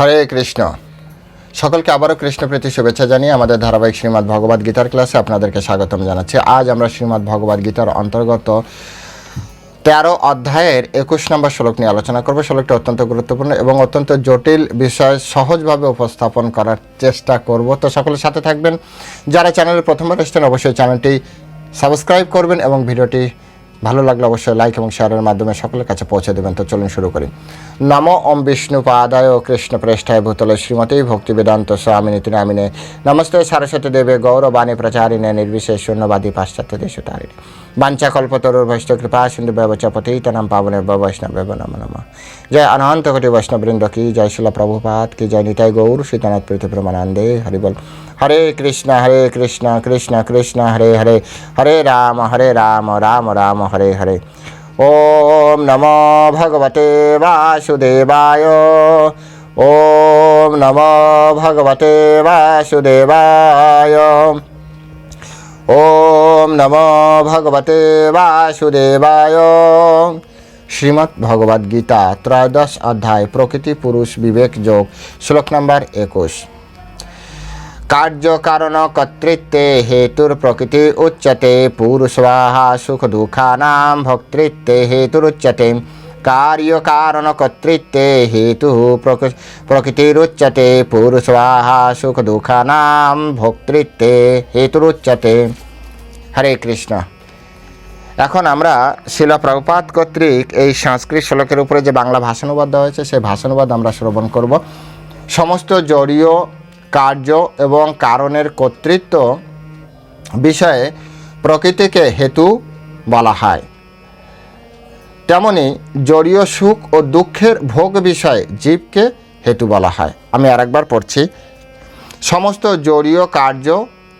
হরে কৃষ্ণ। সকলকে আবারও কৃষ্ণ প্রীতি, শুভেচ্ছা জানিয়ে আমাদের ধারাবাহিক শ্রীমদ্ ভগবদ গীতার ক্লাসে আপনাদেরকে স্বাগতম জানাচ্ছি। আজ আমরা শ্রীমদ্ ভগবদ গীতার অন্তর্গত তেরো অধ্যায়ের একুশ নম্বর শ্লোক নিয়ে আলোচনা করব। শ্লোকটি অত্যন্ত গুরুত্বপূর্ণ এবং অত্যন্ত জটিল বিষয়, সহজভাবে উপস্থাপন করার চেষ্টা করব। তো সকলের সাথে থাকবেন। যারা চ্যানেলের প্রথমবার এসছেন, অবশ্যই চ্যানেলটি সাবস্ক্রাইব করবেন এবং ভিডিওটি ভালো লাগলে অবশ্যই লাইক এবং শেয়ারের মাধ্যমে সকলের কাছে পৌঁছে দেবেন। তো চলুন শুরু করি। নম ওম বিষ্ণু পাদায় কৃষ্ণ প্রেষ্ঠায় ভূতলে শ্রীমতী ভক্তি বেদান্ত স্বামী নীতি নামিনে নমস্তে সারস্বতী দেবে গৌরবাণী প্রচারিণে নির্বিশেষ শূন্যবাদী পাশ্চাত্য দেশ তারিণী বাঞ্ছা কল্পতরুর বৈষ্ণব কৃপা সিন্ধু ব্যবচ পতিতনাম পাবনে বৈষ্ণব নম নম। জয় অনন্ত কোটি বৈষ্ণববৃন্দ, কি জয় শিলা প্রভুপাত, কি জয় নিতাই গৌর, সীতানাথ প্রীতি প্রমানন্দে হরিবল হরে কৃষ্ণ হরে কৃষ্ণ কৃষ্ণ কৃষ্ণ, হরে হরে। হরে রাম হরে রাম রাম রাম, হরে হরে। ওম নম ভগবতে বাসুদেবায়। ওম নম ভগবতে বাসুদেবায়। ওম নম ভগবতে বাসুদেবায়। শ্রীমদ্ ভগবদ গীতা ত্রয়োদশ অধ্যায়, প্রকৃতি, পুরুষ, বিবেক, যোগ, শ্লোক নম্বর একুশ। কার্য কারণ কর্তৃত্বে হেতুর প্রকৃতি উচ্যতে পুরুষবাহা সুখ দুঃখানাম ভোক্তৃত্বে হেতুরুচ্যতে কার্য কারণ কর্তৃত্বে হেতু প্রকৃতিরুচ্যতে পুরুষবাহা সুখ দুঃখানাম ভোক্তৃত্বে হেতুরুচ্যতে হরে কৃষ্ণ। এখন আমরা শিলা প্রভুপাত কর্তৃক এই সংস্কৃত শ্লোকের উপরে যে বাংলা ভাষানুবাদ হয়েছে সেই ভাষানুবাদ আমরা শ্রবণ করব। সমস্ত জড়ীয় কার্য এবং কারণের কর্তৃত্ব বিষয়ে প্রকৃতিকে হেতু বলা হয়। তেমনি জড়ীয় সুখ ও দুঃখের ভোগ বিষয়ে জীবকে হেতু বলা হয়। আমি আরেকবার পড়ছি। সমস্ত জড়ীয় কার্য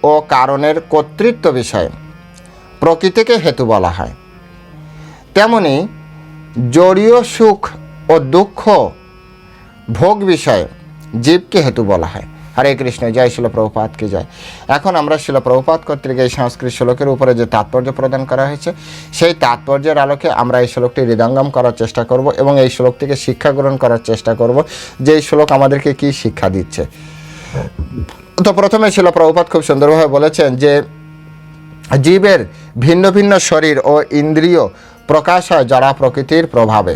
ও কারণের কর্তৃত্ব বিষয়ে প্রকৃতিকে হেতু বলা হয়। তেমনি জড়ীয় সুখ ও দুঃখ ভোগ বিষয়ে জীবকে হেতু বলা হয়। হরে কৃষ্ণ, জয় শিল প্রভুপাতকে জয়। এখন আমরা শিল প্রভুপাত কর্তৃক এই সংস্কৃত শ্লোকের উপরে যে তাৎপর্য প্রদান করা হয়েছে, সেই তাৎপর্যের আলোকে আমরা এই শ্লোকটি হৃদয়ঙ্গম করার চেষ্টা করব এবং এই শ্লোক থেকে শিক্ষা গ্রহণ করার চেষ্টা করব যে এই শ্লোক আমাদেরকে কি শিক্ষা দিচ্ছে। তো প্রথমে শিল প্রভুপাত খুব সুন্দরভাবে বলেছেন যে জীবের ভিন্ন ভিন্ন শরীর ও ইন্দ্রিয় প্রকাশ হয় জড়া প্রকৃতির প্রভাবে।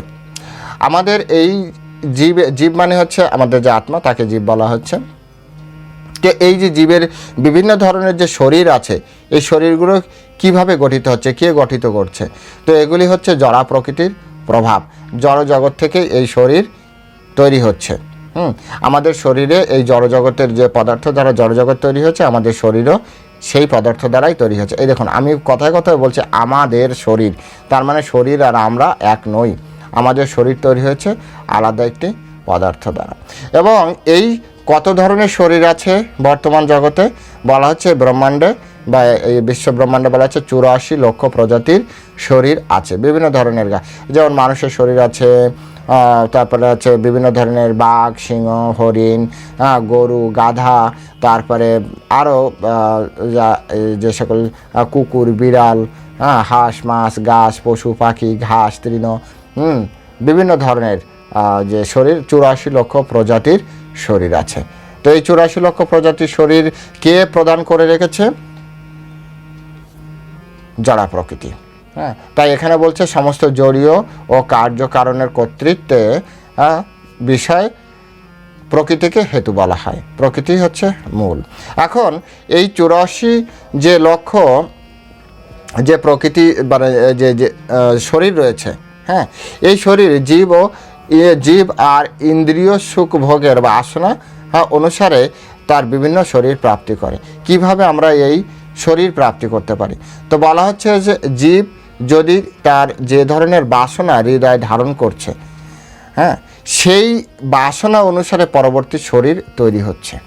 আমাদের এই জীব জীব মানে হচ্ছে আমাদের যে আত্মা, তাকে জীব বলা হচ্ছে। যে এই যে জীবের বিভিন্ন ধরনের যে শরীর আছে, এই শরীরগুলো কীভাবে গঠিত হচ্ছে, কে গঠিত করছে? তো এগুলি হচ্ছে জড়া প্রকৃতির প্রভাব। জড় জগৎ থেকে এই শরীর তৈরি হচ্ছে। হুম, আমাদের শরীরে এই জড়জগতের যে পদার্থ দ্বারা জড়জগৎ তৈরি হচ্ছে, আমাদের শরীরও সেই পদার্থ দ্বারাই তৈরি হচ্ছে। এই দেখুন, আমি কথায় কথায় বলছি, আমাদের শরীর, তার মানে শরীর আর আমরা এক নই। আমাদের শরীর তৈরি হয়েছে আলাদা একটি পদার্থ দ্বারা। এবং এই কত ধরনের শরীর আছে বর্তমান জগতে? বলা হচ্ছে ব্রহ্মাণ্ডে বা এই বিশ্ব ব্রহ্মাণ্ডে বলা হচ্ছে চুরাশি লক্ষ প্রজাতির শরীর আছে, বিভিন্ন ধরনের গা যেমন মানুষের শরীর আছে তারপরে আছে বিভিন্ন ধরনের বাঘ, সিংহ, হরিণ গরু, গাধা, তারপরে আরও যে সকল কুকুর, বিড়াল হ্যাঁ হাঁস, মাছ, গাছ, পশু, পাখি, ঘাস, তৃণ, হুম, বিভিন্ন ধরনের যে শরীর চুরাশি লক্ষ প্রজাতির শরীর আছে। তো এই চুরাশি লক্ষ প্রজাতির শরীর কে প্রদান করে রেখেছে? জড়া প্রকৃতি। হ্যাঁ তাই এখানে বলছে সমস্ত জড়ীয় ও কার্যকারণের কর্তৃত্বে বিষয় প্রকৃতিকে হেতু বলা হয়। প্রকৃতি হচ্ছে মূল। এখন এই চুরাশি যে লক্ষ্য যে প্রকৃতি মানে যে শরীর রয়েছে হ্যাঁ এই শরীর জীব ও জীব আর ইন্দ্রিয় সুখ ভোগের বা আসনা হ্যাঁ, অনুসারে তার বিভিন্ন শরীর প্রাপ্তি করে। কীভাবে আমরা এই শরীর প্রাপ্তি করতে পারি? তো বলা হচ্ছে যে জীব যদি তার যে ধরনের বাসনা হৃদয় ধারণ করছে হ্যাঁ সেই বাসনা অনুসারে পরবর্তী শরীর তৈরি হচ্ছে।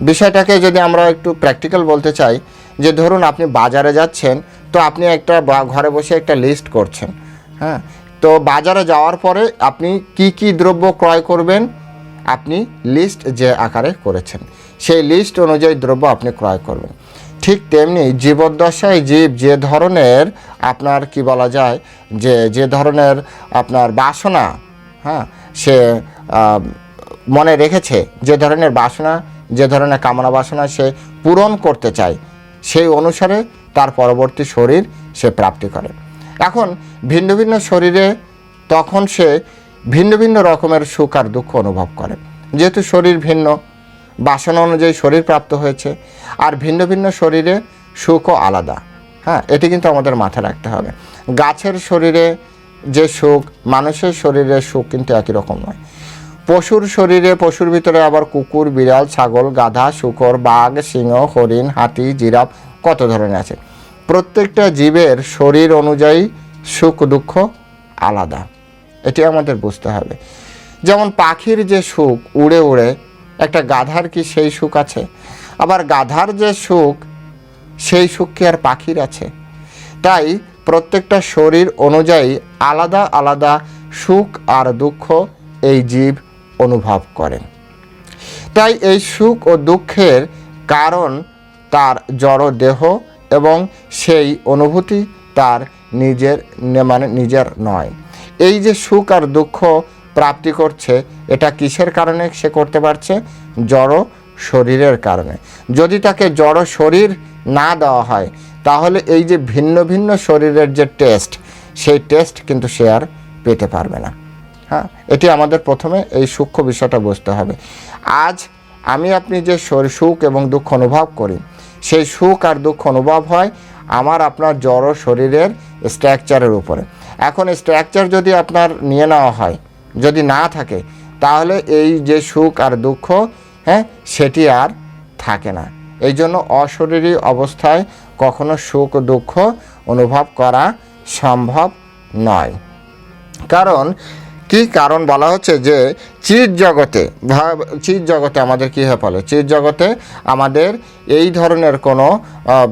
বিষয়টাকে যদি আমরা একটু প্র্যাকটিক্যাল বলতে চাই যে ধরুন আপনি বাজারে যাচ্ছেন তো আপনি একটা ঘরে বসে একটা লিস্ট করছেন হ্যাঁ তো বাজারে যাওয়ার পরে আপনি কি কি দ্রব্য ক্রয় করবেন? আপনি লিস্ট যে আকারে করেছেন, সেই লিস্ট অনুযায়ী দ্রব্য আপনি ক্রয় করবেন। ঠিক তেমনি জীবদ্দশায় জীব যে ধরনের আপনার কি বলা যায়, যে যে ধরনের আপনার বাসনা হ্যাঁ সে মনে রেখেছে, যে ধরনের বাসনা, যে ধরনের কামনা বাসনা সে পূরণ করতে চায়, সেই অনুসারে তার পরবর্তী শরীর সে প্রাপ্তি করে। এখন ভিন্ন ভিন্ন শরীরে তখন সে ভিন্ন ভিন্ন রকমের সুখ আর দুঃখ অনুভব করে। যেহেতু শরীর ভিন্ন, বাসনা অনুযায়ী শরীর প্রাপ্ত হয়েছে, আর ভিন্ন ভিন্ন শরীরে সুখও আলাদা। হ্যাঁ এটি কিন্তু আমাদের মাথায় রাখতে হবে। গাছের শরীরে যে সুখ, মানুষের শরীরে সুখ কিন্তু একই রকম নয়। পশুর শরীরে, পশুর ভিতরে আবার কুকুর, বিড়াল, ছাগল, গাধা, শুকর, বাঘ, সিংহ, হরিণ, হাতি, জিরাফ কত ধরনের আছে? প্রত্যেকটা জীবের শরীর অনুযায়ী সুখ, দুঃখ আলাদা। এটি আমাদের বুঝতে হবে। যেমন পাখির যে সুখ, উড়ে উড়ে একটা গাধার কি সেই সুখ আছে? আবার গাধার যে সুখ, সেই সুখ কি আর পাখির আছে? তাই প্রত্যেকটা শরীর অনুযায়ী আলাদা আলাদা সুখ আর দুঃখ এই জীব অনুভব করেন। তাই এই সুখ ও দুঃখের কারণ তার জড় দেহ এবং সেই অনুভূতি তার নিজের মানে নিজের নয়। এই যে সুখ আর দুঃখ প্রাপ্তি করছে, এটা কিসের কারণে সে করতে পারছে? জড় শরীরের কারণে। যদি তাকে জড় শরীর না দেওয়া হয়, তাহলে এই যে ভিন্ন ভিন্ন শরীরের যে টেস্ট, সেই টেস্ট কিন্তু সে আর পেতে পারবে না। হ্যাঁ এটি আমাদের প্রথমে এই সূক্ষ্ম বিষয়টা বুঝতে হবে। আজ আমি আপনি যে সুখ এবং দুঃখ অনুভব করি সেই সুখ আর দুঃখ অনুভব হয় আমার আপনার জড় শরীরের স্ট্রাকচারের উপরে। এখন স্ট্রাকচার যদি আপনার নিয়ে নেওয়া হয়, যদি না থাকে, তাহলে এই যে সুখ আর দুঃখ হ্যাঁ সেটি আর থাকে না। এই জন্য অশরীরী অবস্থায় কখনো সুখ দুঃখ অনুভব করা সম্ভব নয়। কারণ কি কারণ বলা হচ্ছে যে চির জগতে চির জগতে আমাদের কী হয়ে ফলে চির জগতে আমাদের এই ধরনের কোনো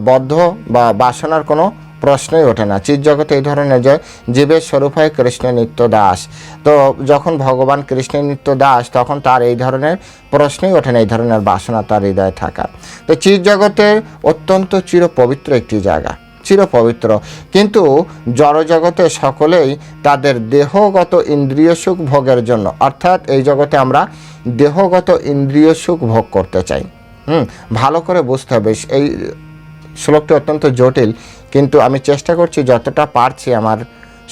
বদ্ধ বা বাসনার কোনো প্রশ্নই ওঠে না। চির জগতে এই ধরনের যে জীবের স্বরূপ হয় কৃষ্ণ নিত্য দাস। তো যখন ভগবান কৃষ্ণ নিত্য দাস, তখন তার এই ধরনের প্রশ্নই ওঠে না, এই ধরনের বাসনা তার হৃদয়ে থাকা। তো চির জগতের অত্যন্ত চির পবিত্র একটি জায়গা। চির পবিত্র। কিন্তু জড়জগতে সকলেই তাদের দেহগত ইন্দ্রিয় সুখ ভোগের জন্য, অর্থাৎ এই জগতে আমরা দেহগত ইন্দ্রিয় সুখ ভোগ করতে চাই। হুম, ভালো করে বুঝতে হবে। এই শ্লোকটি অত্যন্ত জটিল, কিন্তু আমি চেষ্টা করছি যতটা পারছি আমার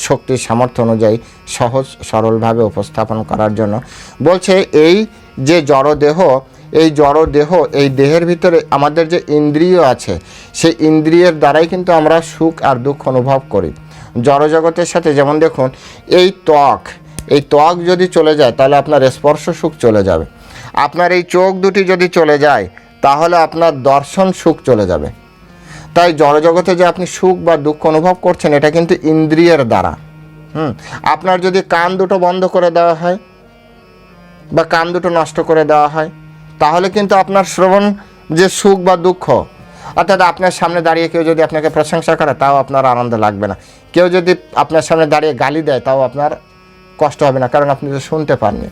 শক্তির সামর্থ্য অনুযায়ী সহজ, সরলভাবে উপস্থাপন করার জন্য। বলছে, এই যে জড়দেহ এই জড় দেহ, এই দেহের ভিতরে আমাদের যে ইন্দ্রিয় আছে, সেই ইন্দ্রিয়ের দ্বারাই কিন্তু আমরা সুখ আর দুঃখ অনুভব করি। জড়জগতের সাথে যেমন দেখুন, এই ত্বক এই ত্বক যদি চলে যায়, তাহলে আপনার স্পর্শ সুখ চলে যাবে। আপনার এই চোখ দুটি যদি চলে যায়, তাহলে আপনার দর্শন সুখ চলে যাবে। তাই জড়জগতে যে আপনি সুখ বা দুঃখ অনুভব করছেন, এটা কিন্তু ইন্দ্রিয়ের দ্বারা। হুম, আপনার যদি কান দুটো বন্ধ করে দেওয়া হয়, বা কান দুটো নষ্ট করে দেওয়া হয় তাহলে কিন্তু আপনার শ্রবণ যে সুখ বা দুঃখ, অর্থাৎ আপনার সামনে দাঁড়িয়ে কেউ যদি আপনাকে প্রশংসা করে, তাও আপনার আনন্দ লাগবে না। কেউ যদি আপনার সামনে দাঁড়িয়ে গালি দেয়, তাও আপনার কষ্ট হবে না, কারণ আপনি তো শুনতে পাননি।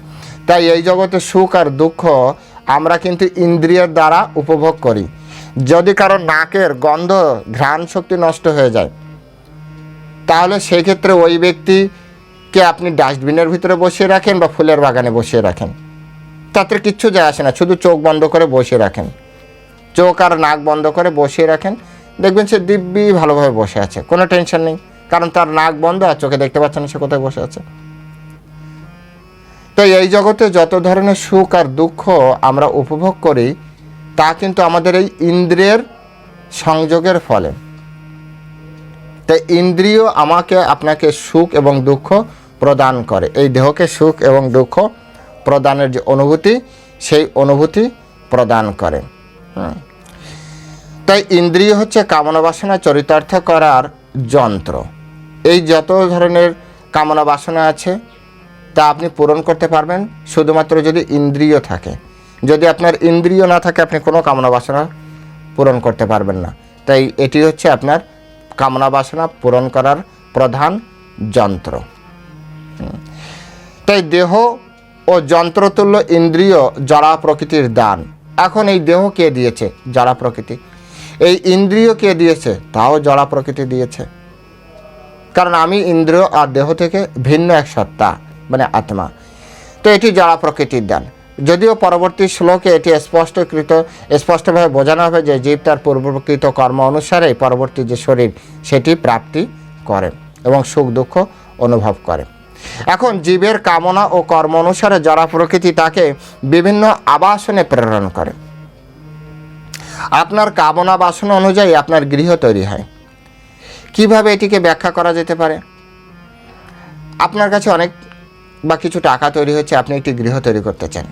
তাই এই জগতে সুখ আর দুঃখ আমরা কিন্তু ইন্দ্রিয়ের দ্বারা উপভোগ করি। যদি কারও নাকের গন্ধ, ঘ্রাণ শক্তি নষ্ট হয়ে যায়, তাহলে সেই ক্ষেত্রে ওই ব্যক্তিকে আপনি ডাস্টবিনের ভিতরে বসিয়ে রাখেন বা ফুলের বাগানে বসিয়ে রাখেন। তাতে কিচ্ছু যায় আসে না, শুধু চোখ বন্ধ করে বসে রাখেন। চোখ আর নাক বন্ধ করে বসিয়ে রাখেন। দেখবেন সে দিব্যি ভালোভাবে বসে আছে, কোনো টেনশন নেই, কারণ তার নাক বন্ধ আর চোখে দেখতে পাচ্ছেন সে কোথায় বসে আছে। তো এই জগতে যত ধরনের সুখ আর দুঃখ আমরা উপভোগ করি, তা কিন্তু আমাদের এই ইন্দ্রিয়ের সংযোগের ফলে। তাই ইন্দ্রিয় আমাকে আপনাকে সুখ এবং দুঃখ প্রদান করে। এই দেহকে সুখ এবং দুঃখ প্রদানের যে অনুভূতি, সেই অনুভূতি প্রদান করে। তাই ইন্দ্রিয় হচ্ছে কামনা বাসনা, চরিতার্থ করার যন্ত্র। এই যত ধরনের কামনা বাসনা আছে, তা আপনি পূরণ করতে পারবেন। শুধুমাত্র যদি ইন্দ্রিয় থাকে। যদি আপনার ইন্দ্রিয় না থাকে, আপনি কোনো কামনা বাসনা পূরণ করতে পারবেন না। তাই এটি হচ্ছে আপনার কামনা বাসনা পূরণ করার প্রধান যন্ত্র। তাই দেহ ও যন্ত্রতুল্য ইন্দ্রিয় জড়া প্রকৃতির দান। এখন এই দেহ কে দিয়েছে? জড়া প্রকৃতি। এই ইন্দ্রিয় কে দিয়েছে? তাও জড়া প্রকৃতি দিয়েছে। কারণ আমি ইন্দ্রিয় আর দেহ থেকে ভিন্ন এক সত্তা মানে আত্মা। তো এটি জড়া প্রকৃতির দান। যদিও পরবর্তী শ্লোকে এটি স্পষ্টকৃত, স্পষ্টভাবে বোঝানো হবে যে জীব তার পূর্বকৃত কর্ম অনুসারে পরবর্তী যে শরীর, সেটি প্রাপ্তি করে এবং সুখ দুঃখ অনুভব করে। এখন জীবের কামনা ও কর্ম অনুসারে জরা প্রকৃতি তাকে বিভিন্ন আবাসনে প্রেরণ করে। আপনার কামনা বাসনা অনুযায়ী আপনার গৃহ তৈরি হয়। কীভাবে এটিকে ব্যাখ্যা করা যেতে পারে? আপনার কাছে অনেক বা কিছু টাকা তৈরি হচ্ছে আপনি একটি গৃহ তৈরি করতে চান।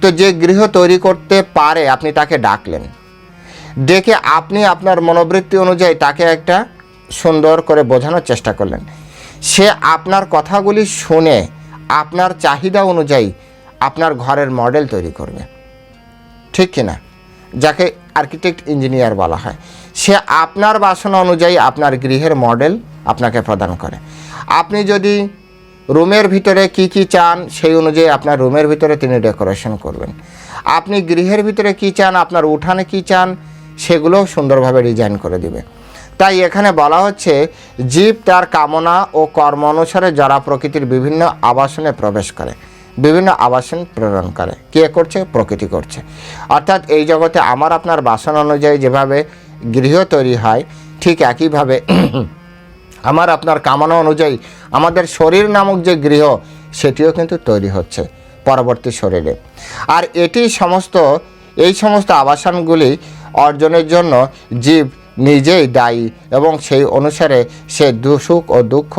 তো যে গৃহ তৈরি করতে পারে, আপনি তাকে ডাকলেন। ডেকে আপনি আপনার মনোবৃত্তি অনুযায়ী তাকে একটা সুন্দর করে বোঝানোর চেষ্টা করলেন। সে আপনার কথাগুলি শুনে আপনার চাহিদা অনুযায়ী আপনার ঘরের মডেল তৈরি করবে। ঠিক কিনা যাকে আর্কিটেক্ট ইঞ্জিনিয়ার বলা হয়। সে আপনার বাসনা অনুযায়ী আপনার গৃহের মডেল আপনাকে প্রদান করে। আপনি যদি রুমের ভিতরে কি কি চান, সেই অনুযায়ী আপনার রুমের ভিতরে তিনি ডেকোরেশন করবেন। আপনি গৃহের ভিতরে কি চান, আপনার উঠানে কি চান, সেগুলোও সুন্দরভাবে ডিজাইন করে দিবে। তাই এখানে বলা হচ্ছে, জীব তার কামনা ও কর্ম অনুসারে যারা প্রকৃতির বিভিন্ন আবাসনে প্রবেশ করে, বিভিন্ন আবাসন প্রেরণ করে। কে করছে? প্রকৃতি করছে। অর্থাৎ এই জগতে আমার আপনার বাসন অনুযায়ী যেভাবে গৃহ তৈরি হয়, ঠিক একইভাবে আমার আপনার কামনা অনুযায়ী আমাদের শরীর নামক যে গৃহ, সেটিও কিন্তু তৈরি হচ্ছে পরবর্তী শরীরে। আর এটি সমস্ত, এই সমস্ত আবাসনগুলি অর্জনের জন্য জীব নিজেই দায়ী এবং সেই অনুসারে সে সুখ ও দুঃখ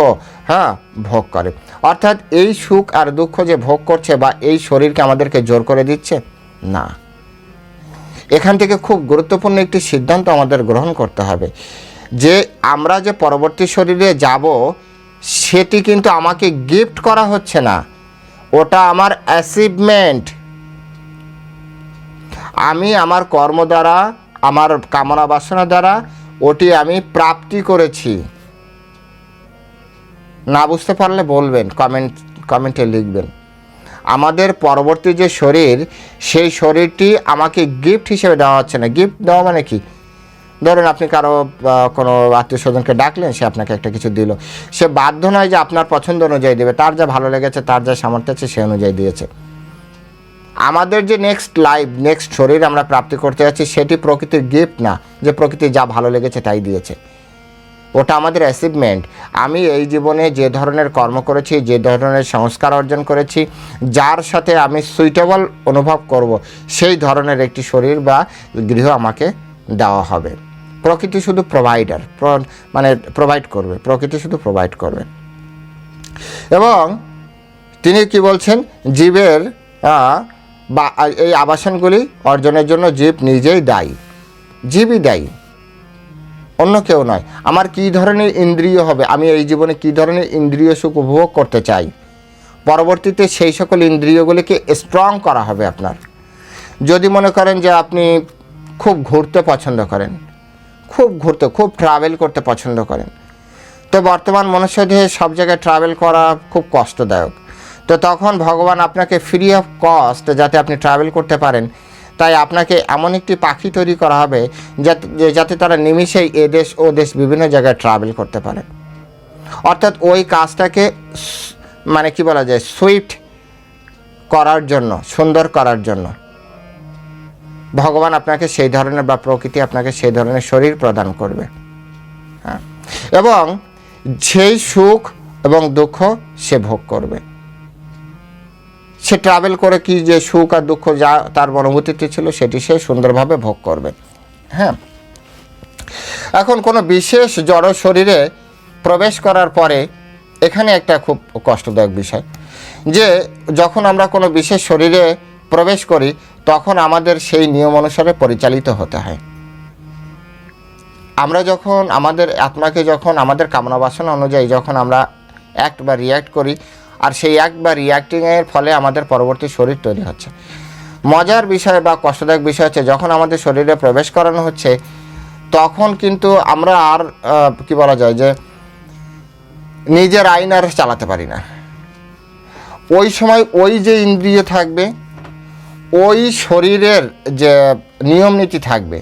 হ্যাঁ ভোগ করে। অর্থাৎ এই সুখ আর দুঃখ যে ভোগ করছে বা এই শরীরকে আমাদেরকে জোর করে দিচ্ছে, না। এখান থেকে খুব গুরুত্বপূর্ণ একটি সিদ্ধান্ত আমাদের গ্রহণ করতে হবে যে আমরা যে পরবর্তী শরীরে যাব, সেটি কিন্তু আমাকে গিফট করা হচ্ছে না। ওটা আমার অ্যাচিভমেন্ট আমি আমার কর্ম দ্বারা আমার কামনা বাসনা দ্বারা ওটি আমি প্রাপ্তি করেছি। না বুঝতে পারলে বলবেন কমেন্ট কমেন্টে লিখবেন। আমাদের পরবর্তী যে শরীর, সেই শরীরটি আমাকে গিফট হিসেবে দেওয়া হচ্ছে না। গিফট দেওয়া মানে কি? ধরুন আপনি কারও কোনো আত্মীয় স্বজনকে ডাকলেন, সে আপনাকে একটা কিছু দিল। সে বাধ্য নয় যে আপনার পছন্দ অনুযায়ী দেবে। তার যা ভালো লেগেছে, তার যা সামর্থ্য আছে, সে অনুযায়ী দিয়েছে। আমাদের যে নেক্সট লাইফ নেক্সট শরীর আমরা প্রাপ্তি করতে যাচ্ছি, সেটি প্রকৃতির গিফট না, যে প্রকৃতি যা ভালো লেগেছে তাই দিয়েছে। ওটা আমাদের অ্যাচিভমেন্ট আমি এই জীবনে যে ধরনের কর্ম করেছি, যে ধরনের সংস্কার অর্জন করেছি, যার সাথে আমি সুইটেবল অনুভব করব, সেই ধরনের একটি শরীর বা গৃহ আমাকে দেওয়া হবে। প্রকৃতি শুধু প্রোভাইডার মানে প্রোভাইড করবে, প্রকৃতি শুধু প্রোভাইড করবে। এবং তিনি কি বলছেন? জীবের বা এই আবাসনগুলি অর্জনের জন্য জীব নিজেই দায়ী, জীবই দায়ী। অন্য কেউ নয়। আমার কী ধরনের ইন্দ্রিয় হবে? আমি এই জীবনে কী ধরনের ইন্দ্রিয় সুখ উপভোগ করতে চাই? পরবর্তীতে সেই সকল ইন্দ্রিয়গুলিকে স্ট্রং করা হবে আপনার। যদি মনে করেন যে আপনি খুব ঘুরতে পছন্দ করেন, খুব ঘুরতে, খুব ট্রাভেল করতে পছন্দ করেন, তো বর্তমান মনুষ্য মনুষ্যদেহে সব জায়গায় ট্রাভেল করা খুব কষ্টদায়ক। তো তখন ভগবান আপনাকে ফ্রি অফ কস্ট যাতে আপনি ট্রাভেল করতে পারেন। তাই আপনাকে এমন একটি পাখি তৈরি করা হবে যাতে যাতে তারা নিমিষেই এ দেশ ও দেশ বিভিন্ন জায়গায় ট্রাভেল করতে পারে। অর্থাৎ ওই কাজটাকে মানে কি বলা যায় সুইফট করার জন্য, সুন্দর করার জন্য। ভগবান আপনাকে সেই ধরনের বা প্রকৃতি আপনাকে সেই ধরনের শরীর প্রদান করবে। হ্যাঁ। এবং সেই সুখ এবং দুঃখ সে ভোগ করবে। সে ট্রাভেল করে কি যে সুখ আর দুঃখ যা তার অনুভূতিতে ছিল সেটি সে সুন্দরভাবে ভোগ করবে। হ্যাঁ? এখন কোনো বিশেষ জড় শরীরে প্রবেশ করার পরে এখানে একটা খুব কষ্টদায়ক বিষয়, যে যখন আমরা কোনো বিশেষ শরীরে প্রবেশ করি, তখন আমাদের সেই নিয়ম অনুসারে পরিচালিত হতে হয়। আমরা যখন আমাদের আত্মাকে যখন আমাদের কামনা বাসনা অনুযায়ী যখন আমরা অ্যাক্ট বা রিয়্যাক্ট করি আর সেই অ্যাক্ট বা রিয়্যাক্টিংয়ের ফলে আমাদের পরবর্তী শরীর তৈরি হচ্ছে। মজার বিষয় বা কষ্টদায়ক বিষয় হচ্ছে, যখন আমাদের শরীরে প্রবেশ করানো হচ্ছে, তখন কিন্তু আমরা আর কি বলা যায় যে, নিজের আইন আর চালাতে পারি না। ওই সময় ওই যে ইন্দ্রিয় থাকবে, ওই শরীরের যে নিয়ম নীতি থাকবে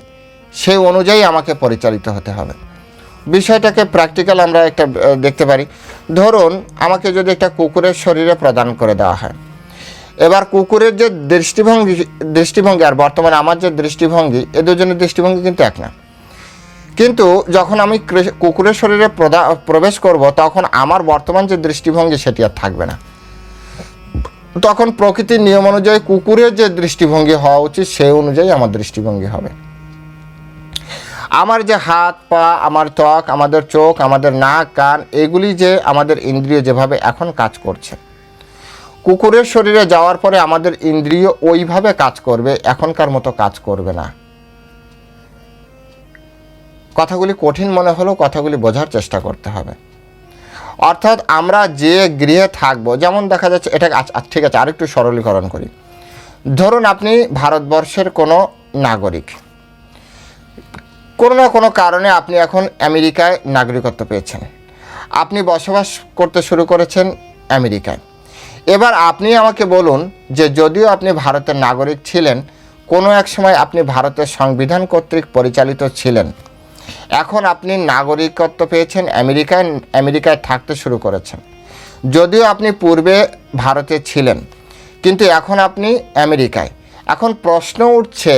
সেই অনুযায়ী আমাকে পরিচালিত হতে হবে। বিষয়টাকে প্র্যাকটিক্যাল আমরা একটা দেখতে পারি। ধরুন, আমাকে যদি একটা কুকুরের শরীরে প্রদান করে দেওয়া হয়। এবার কুকুরের যে দৃষ্টিভঙ্গি দৃষ্টিভঙ্গি আর বর্তমানে আমার যে দৃষ্টিভঙ্গি, এ দুজনের দৃষ্টিভঙ্গি কিন্তু এক না। কিন্তু যখন আমি কুকুরের শরীরে প্রবেশ করব, তখন আমার বর্তমান যে দৃষ্টিভঙ্গি সেটি আর থাকবে না। তখন প্রকৃতির নিয়ম অনুযায়ী কুকুরের যে দৃষ্টিভঙ্গি হওয়া উচিত সেই অনুযায়ী আমার দৃষ্টিভঙ্গি হবে। আমার যে হাত পা আমার ত্বক আমাদের চোখ আমাদের নাক কান এগুলি যে আমাদের ইন্দ্রিয় যেভাবে এখন কাজ করছে। কুকুরের শরীরে যাওয়ার পরে আমাদের ইন্দ্রিয় ওইভাবে কাজ করবে এখনকার মতো কাজ করবে না। কথাগুলি কঠিন মনে হলেও কথাগুলি বোঝার চেষ্টা করতে হবে। অর্থাৎ আমরা যে গৃহে থাকব যেমন দেখা যাচ্ছে এটা আচ্ছা, আচ্ছা, ঠিক আছে আরেকটু সরলীকরণ করি। ধরুন আপনি ভারতবর্ষের কোনো নাগরিক। কোনো না কোনো কারণে আপনি এখন আমেরিকায় নাগরিকত্ব পেয়েছেন। আপনি বসবাস করতে শুরু করেছেন আমেরিকায়। এবার আপনি আমাকে বলুন যে যদিও আপনি ভারতের নাগরিক ছিলেন, কোনো এক সময় আপনি ভারতের সংবিধান কর্তৃক পরিচালিত ছিলেন। এখন আপনি নাগরিকত্ব পেয়েছেন, আমেরিকায় আমেরিকায় থাকতে শুরু করেছেন। যদিও আপনি পূর্বে ভারতে ছিলেন, কিন্তু এখন আপনি আমেরিকায়। এখন প্রশ্ন উঠছে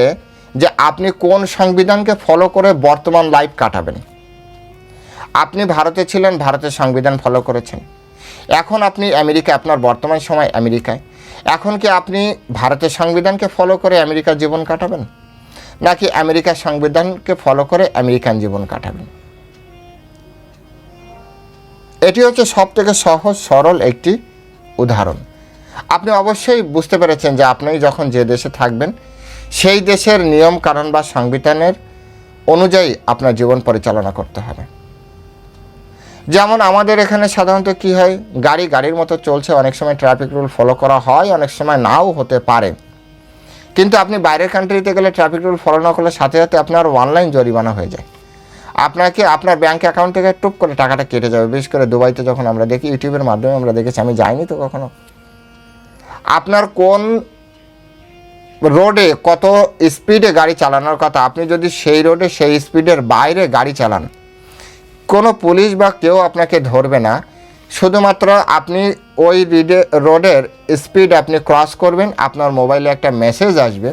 যে আপনি কোন সংবিধানকে ফলো করে বর্তমান লাইফ কাটাবেন। আপনি ভারতে ছিলেন, ভারতের সংবিধান ফলো করেছেন। এখন আপনি আমেরিকা, আপনার বর্তমান সময় আমেরিকায়। এখন কি আপনি ভারতের সংবিধানকে ফলো করে আমেরিকার জীবন কাটাবেন? নাকি আমেরিকার সংবিধানকে ফলো করে আমেরিকান জীবন কাটাবেন? এটি হচ্ছে সব থেকে সহজ, সরল একটি উদাহরণ। আপনি অবশ্যই বুঝতে পেরেছেন যে আপনি যখন যে দেশে থাকবেন সেই দেশের নিয়ম, কারণ বা সংবিধানের অনুযায়ী আপনার জীবন পরিচালনা করতে হবে। যেমন আমাদের এখানে সাধারণত কি হয়, গাড়ি গাড়ির মতো চলছে, অনেক সময় ট্রাফিক রুল ফলো করা হয়, অনেক সময় নাও হতে পারে। কিন্তু আপনি বাইরের কান্ট্রিতে গেলে ট্রাফিক রুল ফলো না করলে সাথে সাথে আপনার অনলাইন জরিমানা হয়ে যায়। আপনাকে আপনার ব্যাঙ্ক অ্যাকাউন্ট থেকে টুপ করে টাকাটা কেটে যাবে। বিশেষ করে দুবাইতে যখন আমরা দেখি, ইউটিউবের মাধ্যমে আমরা দেখেছি, আমি যাইনি তো কখনো। আপনার কোন রোডে কত স্পিডে গাড়ি চালানোর কথা? আপনি যদি সেই রোডে সেই স্পিডের বাইরে গাড়ি চালান, কোনো পুলিশ বা কেউ আপনাকে ধরবে না। শুধুমাত্র আপনি ওই রিডে, রোডের স্পিড আপনি ক্রস করবেন, আপনার মোবাইলে একটা মেসেজ আসবে।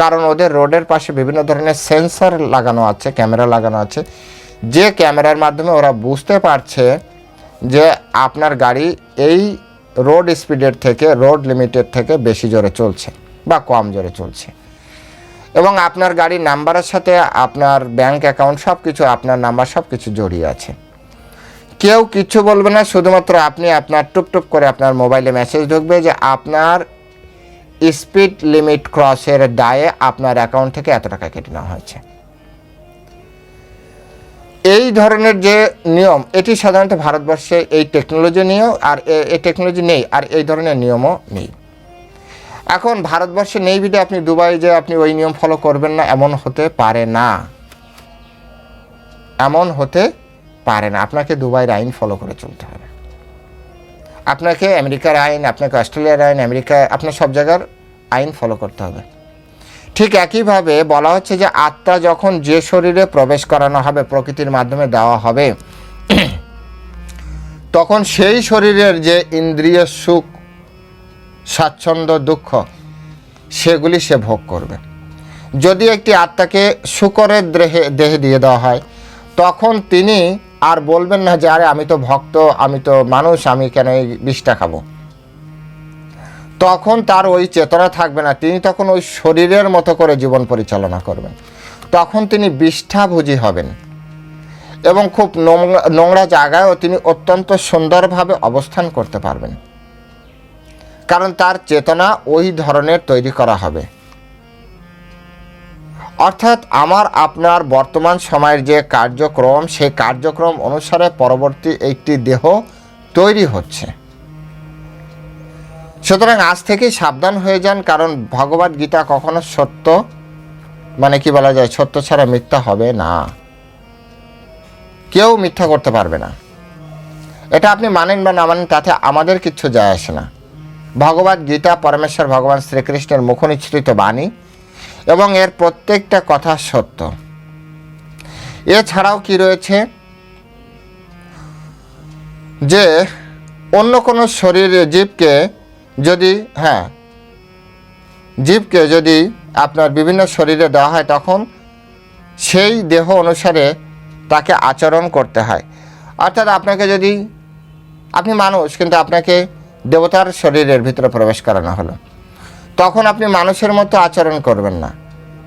কারণ ওদের রোডের পাশে বিভিন্ন ধরনের সেন্সর লাগানো আছে ক্যামেরা লাগানো আছে। যে ক্যামেরার মাধ্যমে ওরা বুঝতে পারছে যে আপনার গাড়ি এই রোড স্পিডের থেকে রোড লিমিটের থেকে বেশি জোরে চলছে। বা কম জোরে চলছে। এবং আপনার গাড়ির নাম্বারের সাথে আপনার ব্যাংক অ্যাকাউন্ট সব কিছু আপনার নাম্বার সব কিছু জড়িয়ে আছে। কেউ কিছু বলবে না, শুধুমাত্র আপনি আপনার টুপ টুপ করে আপনার মোবাইলে মেসেজ ঢুকবে যে আপনার স্পিড লিমিট ক্রসের দায়ে আপনার অ্যাকাউন্ট থেকে এত টাকা কেটে নেওয়া হয়েছে। এই ধরনের যে নিয়ম, এটি সাধারণত ভারতবর্ষে এই টেকনোলজি নিয়েও আর এই টেকনোলজি নেই, আর এই ধরনের নিয়মও নেই। এখন ভারতবর্ষে নেই বিধে আপনি দুবাই যে আপনি ওই নিয়ম ফলো করবেন না, এমন হতে পারে না। এমন হতে পারে না। আপনাকে দুবাইয়ের আইন ফলো করে চলতে হবে। আপনাকে আমেরিকার আইন, আপনাকে অস্ট্রেলিয়ার আইন, আমেরিকা, আপনার সব জায়গার আইন ফলো করতে হবে। ঠিক একইভাবে বলা হচ্ছে যে আত্মা যখন যে শরীরে প্রবেশ করানো হবে, প্রকৃতির মাধ্যমে দেওয়া হবে, তখন সেই শরীরের যে ইন্দ্রিয় সুখ স্বাচ্ছন্দ্য, দুঃখ, সেগুলি সে ভোগ করবে। যদি একটি আত্মাকে শুকরের দেহে দেহে দিয়ে দেওয়া হয়, তখন তিনি আর বলবেন না যে, আরে, আমি তো ভক্ত, আমি তো মানুষ, আমি কেন এই বিষটা খাব? তখন তার ওই চেতনা থাকবে না। তিনি তখন ওই শরীরের মতো করে জীবন পরিচালনা করবেন। তখন তিনি বিষ্ঠাভোজী হবেন। এবং খুব নোংরা নোংরা জায়গায়ও তিনি অত্যন্ত সুন্দরভাবে অবস্থান করতে পারবেন। কারণ তার চেতনা ওই ধরনের তৈরি করা হবে। অর্থাৎ আমার, আপনার বর্তমান সময়ের যে কার্যক্রম, সেই কার্যক্রম অনুসারে পরবর্তী একটি দেহ তৈরি হচ্ছে। সুতরাং আজ থেকেই সাবধান হয়ে যান, কারণ ভগবদ গীতা কখনো সত্য মানে কি বলা যায়, সত্য ছাড়া মিথ্যা হবে না। কেউ মিথ্যা করতে পারবে না। এটা আপনি মানেন বা না মানেন, তাতে আমাদের কিচ্ছু যায় আসে না। ভগবদ গীতা, পরমেশ্বর ভগবান শ্রীকৃষ্ণের মুখনিসৃত বাণী এবং এর প্রত্যেকটা কথা সত্য। এছাড়াও কি রয়েছে? যে অন্য কোনো শরীরে জীবকে যদি হ্যাঁ জীবকে যদি আপনার বিভিন্ন শরীরে দেওয়া হয় তখন সেই দেহ অনুসারে তাকে আচরণ করতে হয়। অর্থাৎ আপনাকে যদি, আপনি মানুষ, কিন্তু আপনাকে দেবতার শরীরের ভিতরে প্রবেশ করানো হলো। তখন আপনি মানুষের মতো আচরণ করবেন না।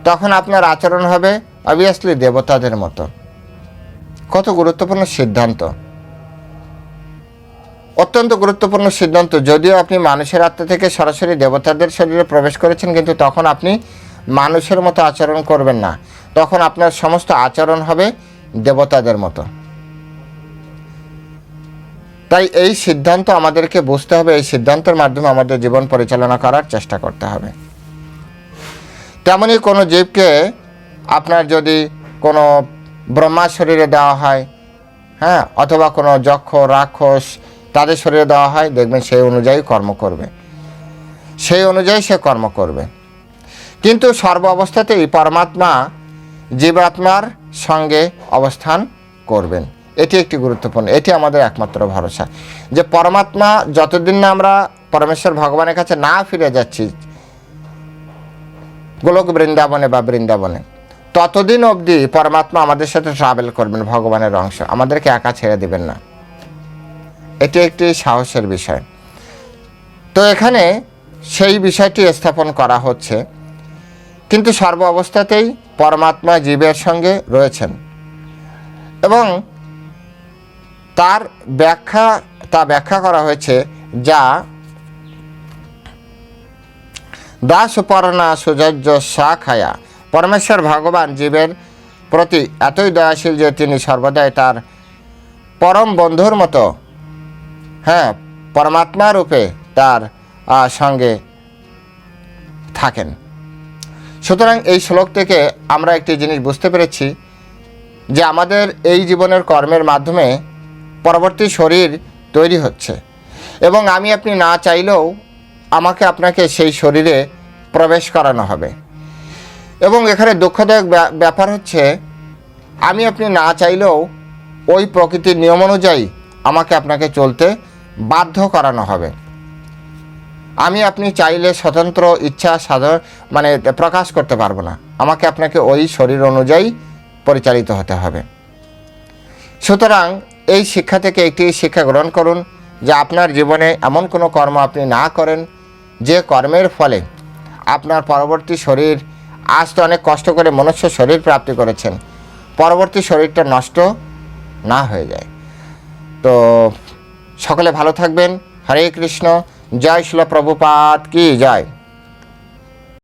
তখন আপনার আচরণ হবে অবভিয়াসলি দেবতাদের মতো। কত গুরুত্বপূর্ণ সিদ্ধান্ত। অত্যন্ত গুরুত্বপূর্ণ সিদ্ধান্ত। যদিও আপনি মানুষের আত্মা থেকে সরাসরি দেবতাদের শরীরে প্রবেশ করেছেন, কিন্তু তখন আপনি মানুষের মতো আচরণ করবেন না। তখন আপনার সমস্ত আচরণ হবে দেবতাদের মতো। তাই এই সিদ্ধান্ত আমাদেরকে বুঝতে হবে, এই সিদ্ধান্তের মাধ্যমে আমাদের জীবন পরিচালনা করার চেষ্টা করতে হবে। তেমনই কোনো জীবকে আপনার যদি কোনো ব্রহ্মা শরীরে দেওয়া হয় হ্যাঁ অথবা কোনো যক্ষ, রাক্ষস তাদের শরীরে দেওয়া হয়, দেখবেন সেই অনুযায়ী কর্ম করবে। সেই অনুযায়ী সে কর্ম করবে। কিন্তু সর্ব অবস্থাতেই পরমাত্মা জীবাত্মার সঙ্গে অবস্থান করবেন। এটি একটি গুরুত্বপূর্ণ, এটি আমাদের একমাত্র ভরসা। যে পরমাত্মা যতদিন না আমরা পরমেশ্বর ভগবানের কাছে না ফিরে যাচ্ছি, গোলক বৃন্দাবনে বা বৃন্দাবনে, ততদিন অবধি পরমাত্মা আমাদের সাথে ট্রাভেল করবেন, ভগবানের অংশ। আমাদেরকে একা ছেড়ে দিবেন না। এটি একটি সাহসের বিষয়। তো এখানে সেই বিষয়টি স্থাপন করা হচ্ছে। কিন্তু সর্ব অবস্থাতেই পরমাত্মা জীবের সঙ্গে রয়েছেন। এবং তার ব্যাখ্যা, তা ব্যাখ্যা করা হয়েছে যা দাস পরণা সুযজ্য শাখায়া পরমেশ্বর ভগবান জীবের প্রতি এতই দয়াশীল যে তিনি সর্বদাই তার পরম বন্ধুর মতো হ্যাঁ পরমাত্মা রূপে তার সঙ্গে থাকেন। সুতরাং এই শ্লোক থেকে আমরা একটি জিনিস বুঝতে পেরেছি যে আমাদের এই জীবনের কর্মের মাধ্যমে পরবর্তী শরীর তৈরি হচ্ছে। এবং আমি আপনি না চাইলেও আমাকে আপনাকে সেই শরীরে প্রবেশ করানো হবে। এবং এখানে দুঃখদায়ক ব্যা- ব্যাপার হচ্ছে, আমি আপনি না চাইলেও ওই প্রকৃতির নিয়ম অনুযায়ী আমাকে আপনাকে চলতে বাধ্য করানো হবে। আমি আপনি চাইলে স্বতন্ত্র ইচ্ছা সাধারণ মানে প্রকাশ করতে পারব না। আমাকে আপনাকে ওই শরীর অনুযায়ী পরিচালিত হতে হবে। সুতরাং এই শিক্ষা থেকে একটি শিক্ষা গ্রহণ করুন, যে আপনার জীবনে এমন কোনো কর্ম আপনি না করেন, যে কর্মের ফলে আপনার পরবর্তী শরীর আজ তো অনেক কষ্ট করে মনুষ্য শরীর প্রাপ্তি করেছেন। পরবর্তী শরীরটা নষ্ট না হয়ে যায়। তো সকলে ভালো থাকবেন। হরে কৃষ্ণ। জয় শিল প্রভুপাত কি জয়।